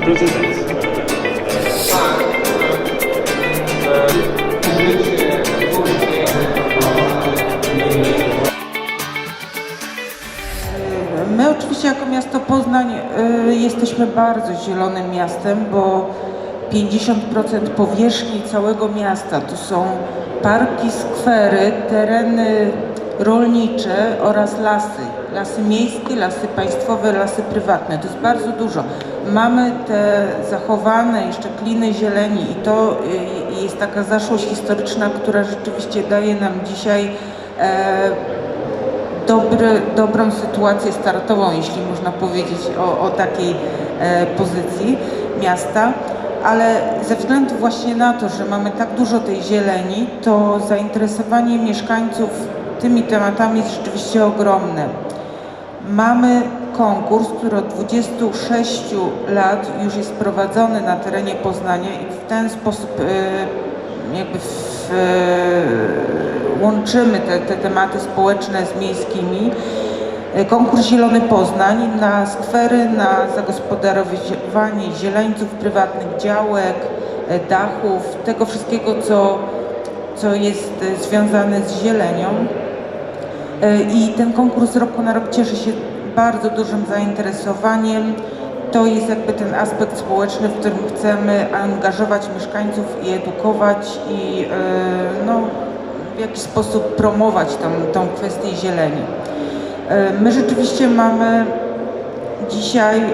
My oczywiście jako miasto Poznań y, jesteśmy bardzo zielonym miastem, bo 50% powierzchni całego miasta to są parki, skwery, tereny rolnicze oraz lasy. Lasy miejskie, lasy państwowe, lasy prywatne. To jest bardzo dużo. Mamy te zachowane jeszcze kliny zieleni i to y, jest taka zaszłość historyczna, która rzeczywiście daje nam dzisiaj e, dobry, dobrą sytuację startową, jeśli można powiedzieć o, o takiej e, pozycji miasta. Ale ze względu właśnie na to, że mamy tak dużo tej zieleni, to zainteresowanie mieszkańców tymi tematami jest rzeczywiście ogromne. Mamy konkurs, który od 26 lat już jest prowadzony na terenie Poznania i w ten sposób e, jakby w, e, łączymy te, te tematy społeczne z miejskimi. E, Konkurs Zielony Poznań na skwery, na zagospodarowanie zieleńców, prywatnych działek, dachów, tego wszystkiego, co, co jest związane z zielenią. E, I ten konkurs roku na rok cieszy się bardzo dużym zainteresowaniem. To jest jakby ten aspekt społeczny, w którym chcemy angażować mieszkańców i edukować i e, no, w jakiś sposób promować tą, tą kwestię zieleni. E, My rzeczywiście mamy dzisiaj e,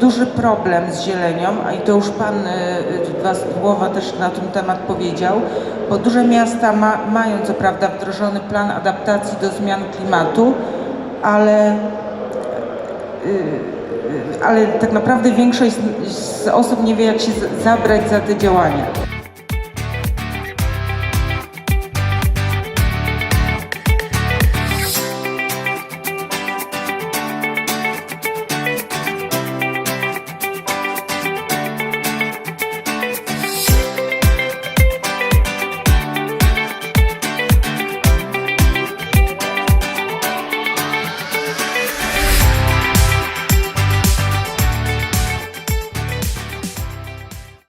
duży problem z zielenią, a i to już Pan e, dwa słowa też na ten temat powiedział, bo duże miasta ma, mają co prawda wdrożony plan adaptacji do zmian klimatu, ale, e, ale tak naprawdę większość z- osób nie wie jak się zabrać za te działania.